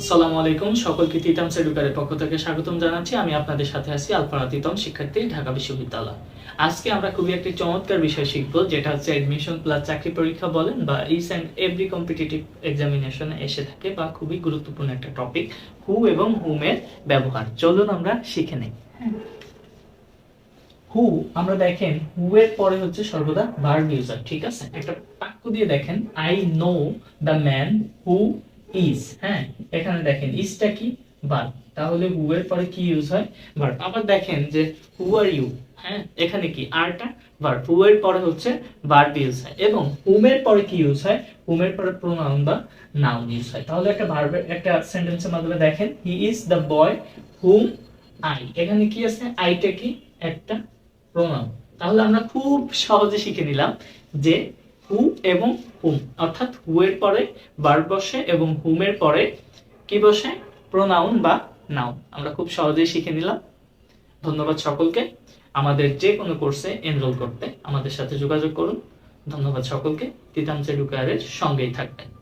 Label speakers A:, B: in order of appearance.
A: আসসালামু আলাইকুম। সকলকে পক্ষ থেকে স্বাগতম জানাচ্ছি। আমি আপনাদের সাথে আছি আলফানা তিতম, শিক্ষার্থী, ঢাকা বিশ্ববিদ্যালয়। আজকে আমরা খুবই একটি চমৎকার বিষয় শিখব, যেটা হচ্ছে এডমিশন প্লাস চাকরি পরীক্ষা বলেন বা ইস অ্যান্ড এভরি কম্পিটিটিভ এক্সামিনেশনে এসে থাকে বা খুবই গুরুত্বপূর্ণ একটা টপিক হু এবং হুমের ব্যবহার। চলুন আমরা শিখে নেই। হু আমরা দেখেন হু এর পরে হচ্ছে সর্বদা ভার্ব ইউজার ঠিক আছে? একটা বাক্য দিয়ে দেখেন I know the man who is হ্যাঁ? এখানে দেখেন ইজটা কি? ভার্ব তাহলে হু এর পরে কি ইউজ হয়? ভার্ব আবার দেখেন যে হু আর ইউ হ্যাঁ? এখানে কি? আরটা ভার্ব হু এর পরে হচ্ছে ভার্ব ইউজ হয়। এবং হুমের পরে কি ইউজ হয়? হুমের পরে প্রোনাউন বা নাউন ইউজ হয়। তাহলে একটা ভার্বের একটা সেন্টেন্সের মাধ্যমে দেখেন he is the boy whom I এখানে কি আছে? আইটা কি? একটা প্রোনাউন তাহলে আমরা খুব সহজে শিখে নিলাম যে এবং হুম, অর্থাৎ হু এর পরে ভার্ব বসে এবং হুমের পরে কি বসে? প্রোনাউন বা নাউন। আমরা খুব সহজেই শিখে নিলাম। ধন্যবাদ সকলকে। আমাদের যে কোনো কোর্সে এনরোল করতে আমাদের সাথে যোগাযোগ করুন। ধন্যবাদ সকলকে। তিতাংশ এডুকারের সঙ্গেই থাকবেন।